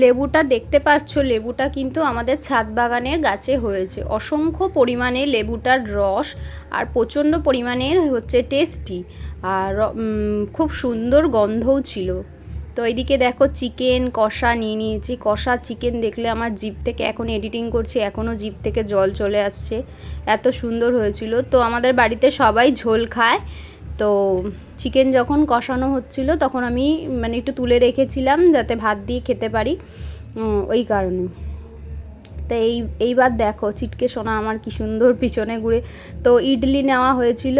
লেবুটা দেখতে পাচ্ছ, লেবুটা কিন্তু আমাদের ছাদ বাগানের গাছে হয়েছে। অসংখ্য পরিমাণে লেবুটার রস আর প্রচণ্ড পরিমাণের হচ্ছে টেস্টি আর খুব সুন্দর গন্ধও ছিল। তো এদিকে দেখো চিকেন কষা নিয়ে নিয়েছি। কষা চিকেন দেখলে আমার জিপ থেকে এখন এডিটিং করছি, এখনও জিপ থেকে জল চলে আসছে। এত সুন্দর হয়েছিল। তো আমাদের বাড়িতে সবাই ঝোল খায়। তো চিকেন যখন কষানো হচ্ছিল, তখন আমি মানে একটু তুলে রেখেছিলাম যাতে ভাত দিয়ে খেতে পারি ওই কারণে। তো এই, এইবার দেখো চিটকে সোনা আমার কি সুন্দর পিছনে ঘুরে। তো ইডলি নেওয়া হয়েছিল,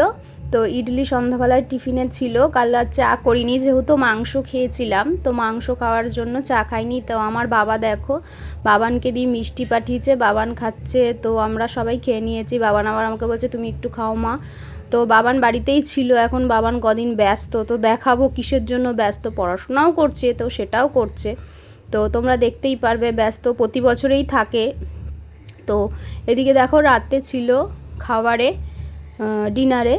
তো ইডলি সন্ধ্যাবেলায় টিফিনে ছিল, কাল আর চা করিনি, যেহেতু মাংস খেয়েছিলাম, তো মাংস খাওয়ার জন্য চা খাইনি। তো আমার বাবা দেখো, বাবানকে দিয়ে মিষ্টি পাঠিয়েছে, বাবান খাচ্ছে, তো আমরা সবাই খেয়ে নিয়েছি। বাবান আবার আমাকে বলছে, তুমি একটু খাও মা। তো বাবান বাড়িতেই ছিল, এখন বাবান কদিন ব্যস্ত, তো দেখাবো কিসের জন্য ব্যস্ত, পড়াশোনাও করছে, তো সেটাও করছে। তো তোমরা দেখতেই পারবে ব্যস্ত প্রতি বছরেই থাকে। তো এদিকে দেখো রাতে ছিল খাবারে ডিনারে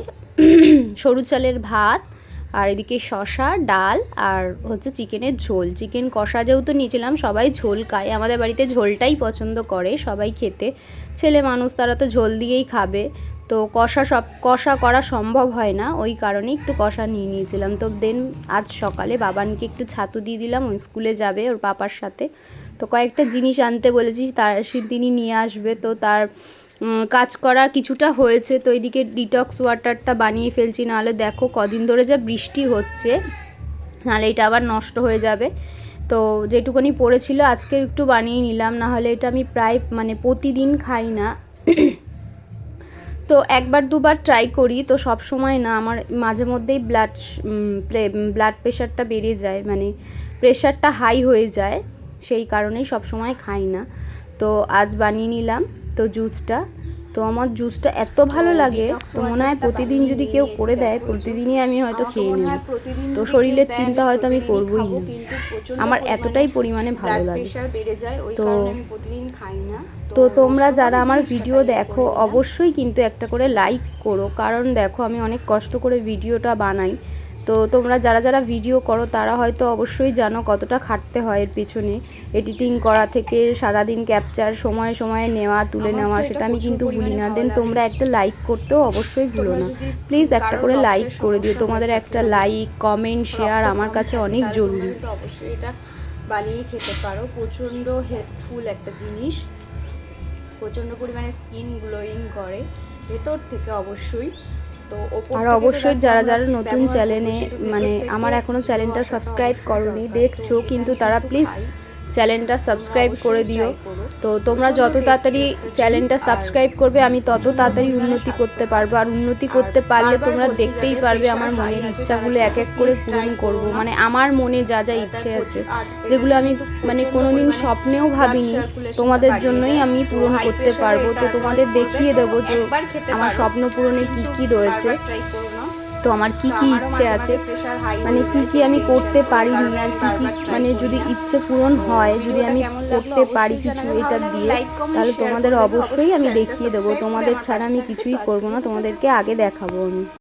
সরু চালের ভাত, আর এদিকে শশা ডাল, আর হচ্ছে চিকেনের ঝোল। চিকেন কষা যেহেতু নিয়েছিলাম, সবাই ঝোল খায়। আমাদের বাড়িতে ঝোলটাই পছন্দ করে সবাই খেতে। ছেলে মানুষ, তারা তো ঝোল দিয়েই খাবে। তো কষা সব, কষা করা সম্ভব হয় না, ওই কারণে একটু কষা নিয়ে নিয়েছিলাম। তো দেন আজ সকালে বাবানকে একটু ছাতু দিয়ে দিলাম ওই স্কুলে যাবে ওর পাপার সাথে। তো কয়েকটা জিনিস আনতে বলেছি, তার তিনি নিয়ে আসবে। তো তার কাজ করা কিছুটা হয়েছে, তো এইদিকে ডিটক্স ওয়াটারটা বানিয়ে ফেলছি, নাহলে দেখো কদিন ধরে যা বৃষ্টি হচ্ছে, নাহলে এটা আবার নষ্ট হয়ে যাবে। তো যেটুকুনি পড়েছিল আজকে একটু বানিয়ে নিলাম, নাহলে এটা আমি প্রায় মানে প্রতিদিন খাই না। তো একবার দুবার ট্রাই করি, তো সব সময় না আমার মাঝে মধ্যেই ব্লাড ব্লাড প্রেশারটা বেড়ে যায় মানে প্রেশারটা হাই হয়ে যায়, সেই কারণেই সব সময় খাই না। তো আজ বানিয়ে নিলাম, তো জুসটা তো আমার জুসটা এত ভালো লাগে তো মনে হয় প্রতিদিন যদি কেউ করে দেয় প্রতিদিনই আমি হয়তো খেয়ে নিই। তো শরীরের চিন্তা হয়তো আমি করবোই। না আমার এতটাই পরিমাণে ভালো লাগে। তো- কারণে আমি প্রতিদিন খাই না। তো তোমরা যারা আমার ভিডিও দেখো অবশ্যই কিন্তু একটা করে লাইক করো কারণ দেখো আমি অনেক কষ্ট করে ভিডিওটা বানাই। তো তোমরা যারা যারা ভিডিও করো তারা হয়তো অবশ্যই জানো কতটা খাটতে হয় এর পিছনে। এডিটিং করা থেকে সারাদিন ক্যাপচার সময়ে সময়ে নেওয়া তুলে নেওয়া সেটা আমি কিন্তু ভুলি না। দেন তোমরা একটা লাইক করতেও অবশ্যই ভুলো না। প্লিজ একটা করে লাইক করে দিও। তোমাদের একটা লাইক কমেন্ট শেয়ার আমার কাছে অনেক জরুরি। অবশ্যই এটা বানিয়ে খেতে পারো। প্রচণ্ড হেল্পফুল একটা জিনিস। প্রচণ্ড পরিমাণে স্কিন গ্লোয়িং করে। ভেতর থেকে অবশ্যই। আর অবশ্যই যারা যারা নতুন চ্যানেলে মানে আমার এখনও এখনও চ্যানেলটা সাবস্ক্রাইব করনি দেখছ কিন্তু তারা প্লিজ। চ্যানেলটা সাবস্ক্রাইব করে দিও। তো তোমরা যত তাড়াতাড়ি চ্যানেলটা সাবস্ক্রাইব করবে, আমি তত তাড়াতাড়ি উন্নতি করতে পারব। আর উন্নতি করতে পারলে তোমরা দেখতেই পারবে আমার মনের ইচ্ছাগুলো এক এক করে পূরণ করব। মানে আমার মনে যা যা ইচ্ছে আছে, যেগুলো আমি মানে কোনোদিন স্বপ্নেও ভাবিনি, তোমাদের জন্যই আমি পূরণ করতে পারব। তো তোমাদের দেখিয়ে দেবো যে আমার স্বপ্ন পূরণে কী কী রয়েছে। তো আমার কি কি ইচ্ছে আছে? মানে কি কি আমি করতে পারি পারিনি আর কি কি মানে যদি ইচ্ছে পূরণ হয় যদি আমি করতে পারি কিছু এটা দিয়ে তাহলে তোমাদের অবশ্যই আমি দেখিয়ে দেবো। তোমাদের ছাড়া আমি কিছুই। করব না। তোমাদেরকে আগে দেখাবো আমি।